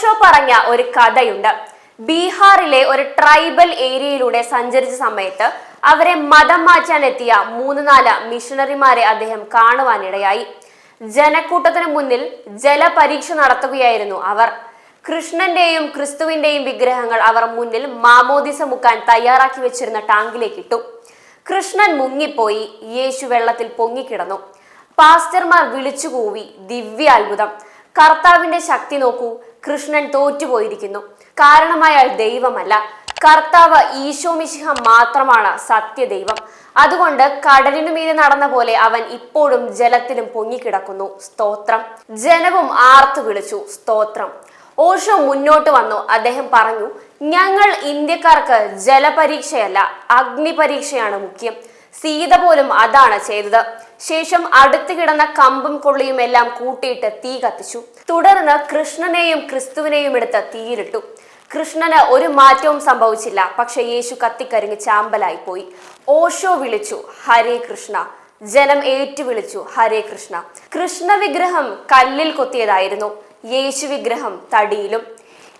ഓഷോ പറഞ്ഞ ഒരു കഥയുണ്ട്. ബീഹാറിലെ ഒരു ട്രൈബൽ ഏരിയയിലൂടെ സഞ്ചരിച്ച സമയത്ത് അവരെ മതം മാറ്റാൻ എത്തിയ മൂന്ന് നാല് മിഷണറിമാരെ അദ്ദേഹം കാണുവാനിടയായി. ജനക്കൂട്ടത്തിന് മുന്നിൽ ജലപരീക്ഷ നടത്തുകയായിരുന്നു അവർ. കൃഷ്ണന്റെയും ക്രിസ്തുവിന്റെയും വിഗ്രഹങ്ങൾ അവർ മുന്നിൽ മാമോദിസ മുക്കാൻ തയ്യാറാക്കി വെച്ചിരുന്ന ടാങ്കിലേക്ക് ഇട്ടു. കൃഷ്ണൻ മുങ്ങിപ്പോയി യേശു വെള്ളത്തിൽ പൊങ്ങിക്കിടന്നു. പാസ്റ്റർമാർ വിളിച്ചുകൂവി ദിവ്യ അത്ഭുതം കർത്താവിന്റെ ശക്തി നോക്കൂ. കൃഷ്ണൻ തോറ്റുപോയിരിക്കുന്നു. കാരണമായ ദൈവമല്ല. കർത്താവ് ഈശോ മിശിഹ മാത്രമാണ് സത്യദൈവം. അതുകൊണ്ട് കടലിനു മീതെ നടന്ന പോലെ അവൻ ഇപ്പോഴും ജലത്തിലും പൊങ്ങിക്കിടക്കുന്നു. സ്തോത്രം. ജനവും ആർത്തു വിളിച്ചു. സ്തോത്രം. ഓഷോ മുന്നോട്ട് വന്നു. അദ്ദേഹം പറഞ്ഞു ഞങ്ങൾ ഇന്ത്യക്കാർക്ക് ജലപരീക്ഷയല്ല അഗ്നിപരീക്ഷയാണ് മുഖ്യം. സീത പോലും അതാണ് ചെയ്തത്. ശേഷം അടുത്ത് കിടന്ന കമ്പും കൊള്ളിയും എല്ലാം കൂട്ടിയിട്ട് തീ കത്തിച്ചു. തുടർന്ന് കൃഷ്ണനെയും ക്രിസ്തുവിനെയും എടുത്ത് തീയിലിട്ടു. കൃഷ്ണന് ഒരു മാറ്റവും സംഭവിച്ചില്ല. പക്ഷെ യേശു കത്തിക്കരിഞ്ഞ് ചാമ്പലായി പോയി. ഓഷോ വിളിച്ചു ഹരേ കൃഷ്ണ. ജനം ഏറ്റുവിളിച്ചു ഹരേ കൃഷ്ണ. കൃഷ്ണ വിഗ്രഹം കല്ലിൽ കൊത്തിയതായിരുന്നു. യേശു വിഗ്രഹം തടിയിലും.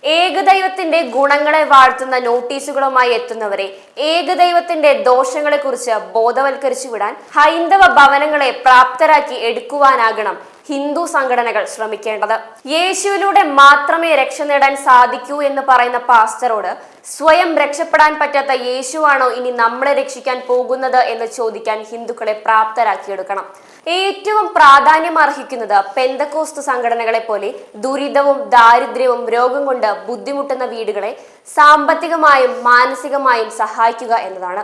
ഏകദൈവത്തിന്റെ ഗുണങ്ങളെ വാഴ്ത്തുന്ന നോട്ടീസുകളുമായി എത്തുന്നവരെ ഏകദൈവത്തിന്റെ ദോഷങ്ങളെക്കുറിച്ച് ബോധവൽക്കരിച്ചു വിടാൻ ഹൈന്ദവ ഭവനങ്ങളെ പ്രാപ്തരാക്കി എടുക്കുവാനാകണം ഹിന്ദു സംഘടനകൾ ശ്രമിക്കേണ്ടത്. യേശുവിലൂടെ മാത്രമേ രക്ഷ നേടാൻ സാധിക്കൂ എന്ന് പറയുന്ന പാസ്റ്ററോട് സ്വയം രക്ഷപ്പെടാൻ പറ്റാത്ത യേശുവാണോ ഇനി നമ്മളെ രക്ഷിക്കാൻ പോകുന്നത് എന്ന് ചോദിക്കാൻ ഹിന്ദുക്കളെ പ്രാപ്തരാക്കിയെടുക്കണം. ഏറ്റവും പ്രാധാന്യം അർഹിക്കുന്നത് പെന്തക്കോസ്ത് സംഘടനകളെ പോലെ ദുരിതവും ദാരിദ്ര്യവും രോഗം കൊണ്ട് ബുദ്ധിമുട്ടുന്ന വീടുകളെ സാമ്പത്തികമായും മാനസികമായും സഹായിക്കുക എന്നതാണ്.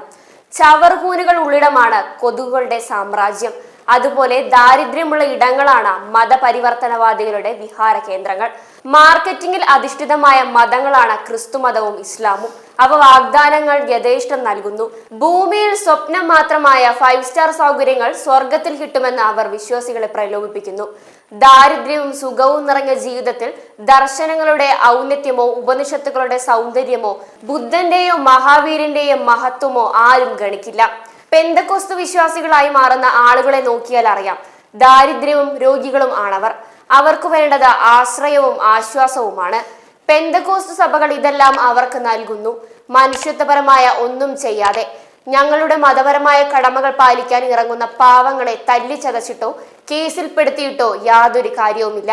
ചവർകൂനുകൾ ഉള്ളിടമാണ് കൊതുകുകളുടെ സാമ്രാജ്യം. അതുപോലെ ദാരിദ്ര്യമുള്ള ഇടങ്ങളാണ് മതപരിവർത്തനവാദികളുടെ വിഹാര കേന്ദ്രങ്ങൾ. മാർക്കറ്റിംഗിൽ അധിഷ്ഠിതമായ മതങ്ങളാണ് ക്രിസ്തുമതവും ഇസ്ലാമും. അവ വാഗ്ദാനങ്ങൾ യഥേഷ്ടം നൽകുന്നു. ഭൂമിയിൽ സ്വപ്നം മാത്രമായ ഫൈവ് സ്റ്റാർ സൗകര്യങ്ങൾ സ്വർഗത്തിൽ കിട്ടുമെന്ന് അവർ വിശ്വാസികളെ പ്രലോഭിപ്പിക്കുന്നു. ദാരിദ്ര്യവും സുഖവും നിറഞ്ഞ ജീവിതത്തിൽ ദർശനങ്ങളുടെ ഔന്നത്യമോ ഉപനിഷത്തുക്കളുടെ സൗന്ദര്യമോ ബുദ്ധന്റെയോ മഹാവീരന്റെയോ മഹത്വമോ ആരും ഗണിക്കില്ല. പെന്തക്കോസ്തു വിശ്വാസികളായി മാറുന്ന ആളുകളെ നോക്കിയാൽ അറിയാം. ദാരിദ്ര്യവും രോഗികളും ആണവർ. അവർക്ക് വേണ്ടത് ആശ്രയവും ആശ്വാസവുമാണ്. പെന്തക്കോസ്തു സഭകൾ ഇതെല്ലാം അവർക്ക് നൽകുന്നു. മനുഷ്യത്വപരമായ ഒന്നും ചെയ്യാതെ ഞങ്ങളുടെ മതപരമായ കടമകൾ പാലിക്കാൻ ഇറങ്ങുന്ന പാവങ്ങളെ തല്ലിച്ചതച്ചിട്ടോ കേസിൽപ്പെടുത്തിയിട്ടോ യാതൊരു കാര്യവുമില്ല.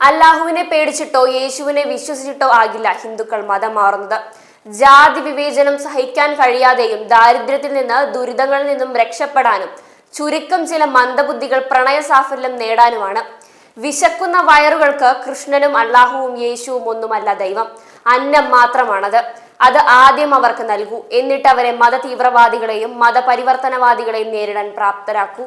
അല്ലാഹുവിനെ പേടിച്ചിട്ടോ യേശുവിനെ വിശ്വസിച്ചിട്ടോ ആകില്ല ഹിന്ദുക്കൾ മതം മാറുന്നത്. ജാതി വിവേചനം സഹിക്കാൻ കഴിയാതെയും ദാരിദ്ര്യത്തിൽ നിന്ന് ദുരിതങ്ങളിൽ നിന്നും രക്ഷപ്പെടാനും ചുരുക്കം ചില മന്ദബുദ്ധികൾ പ്രണയ സാഫല്യം നേടാനുമാണ്. വിശക്കുന്ന വയറുകൾക്ക് കൃഷ്ണനും അള്ളാഹുവും യേശുവും ഒന്നുമല്ല ദൈവം. അന്നം മാത്രമാണത്. അത് ആദ്യം അവർക്ക് നൽകൂ. എന്നിട്ട് അവരെ മത തീവ്രവാദികളെയും മതപരിവർത്തനവാദികളെയും നേരിടാൻ പ്രാപ്തരാക്കൂ.